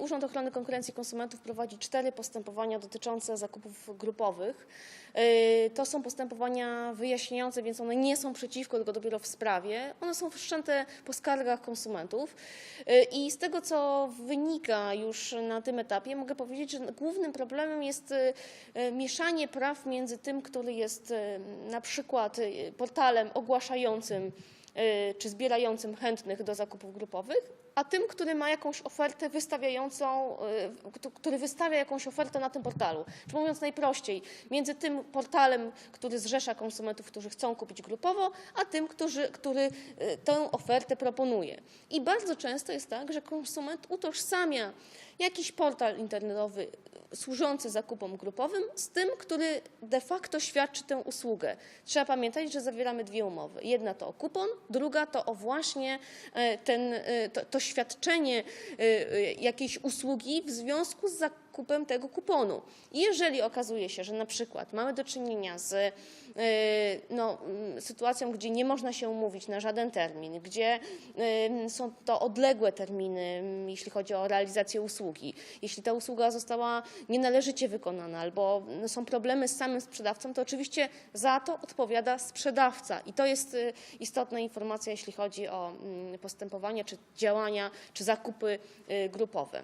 Urząd Ochrony Konkurencji i Konsumentów prowadzi cztery postępowania dotyczące zakupów grupowych. Yy, To są postępowania wyjaśniające, więc one nie są przeciwko, tylko dopiero w sprawie. One są wszczęte po skargach konsumentów. Yy, I z tego, co wynika już na tym etapie, mogę powiedzieć, że głównym problemem jest yy, mieszanie praw między tym, który jest na przykład portalem ogłaszającym y, czy zbierającym chętnych do zakupów grupowych, a tym, który ma jakąś ofertę wystawiającą, y, któ- który wystawia jakąś ofertę na tym portalu. Czy mówiąc najprościej, między tym portalem, który zrzesza konsumentów, którzy chcą kupić grupowo, a tym, który y, tę ofertę proponuje. I bardzo często jest tak, że konsument utożsamia jakiś portal internetowy służący zakupom grupowym z tym, który de facto świadczy tę usługę. Trzeba pamiętać, że zawieramy dwie umowy. Jedna to o kupon, druga to o właśnie e, ten, e, to, to świadczenie e, jakiejś usługi w związku z zakupem tego kuponu. Jeżeli okazuje się, że na przykład mamy do czynienia z no, mm, sytuacją, gdzie nie można się umówić na żaden termin, gdzie są to odległe terminy, m, jeśli chodzi o realizację usługi, jeśli ta usługa została nienależycie wykonana albo no, są problemy z samym sprzedawcą, to oczywiście za to odpowiada sprzedawca. I to jest y, istotna informacja, jeśli chodzi o mm, postępowania, czy działania, czy zakupy y, grupowe.